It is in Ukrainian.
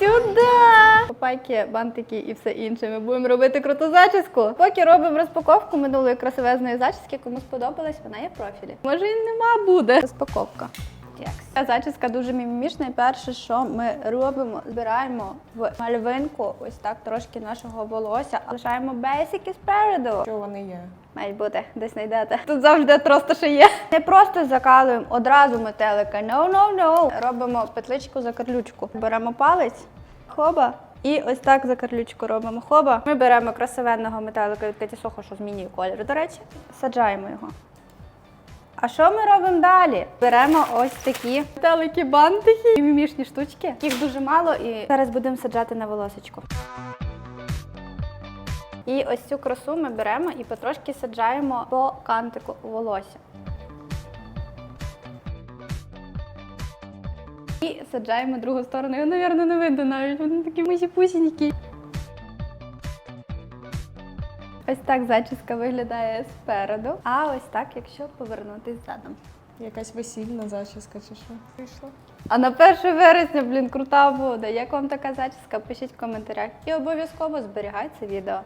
сюди. Попайки, бантики і все інше. Ми будемо робити круту зачіску. Поки робимо розпаковку минулої красивезної зачіски, кому сподобалась, вона є профілі. Може і нема буде. Розпаковка. Yes. Ця зачіска дуже мімімішна. І перше, що ми робимо, збираємо в мальвинку ось так трошки нашого волосся. Лишаємо бейсики спереду. Що вони є? Мають бути, десь знайдете. Тут завжди просто ще є. Не просто закалуємо одразу метелика. No, no, no. Робимо петличку за карлючку. Беремо палець, хоба. І ось так за карлючку робимо хоба. Ми беремо красивенного метелика від Кеті Сохо, що змінює колір. До речі, саджаємо його. А що ми робимо далі? Беремо ось такі метелики бантики і мімішні штучки. Їх дуже мало, і зараз будемо саджати на волосечко. І ось цю красу ми беремо і потрошки саджаємо по кантику волосся. І саджаємо другу сторону. Його, мабуть, не видно навіть. Вони такі мої пусінькі. Ось так зачіска виглядає спереду, а ось так, якщо повернутись задом. Якась весільна зачіска чи що? Вийшла? А на 1 вересня, блін, крута буде. Як вам така зачіска? Пишіть в коментарях. І обов'язково зберігайте відео.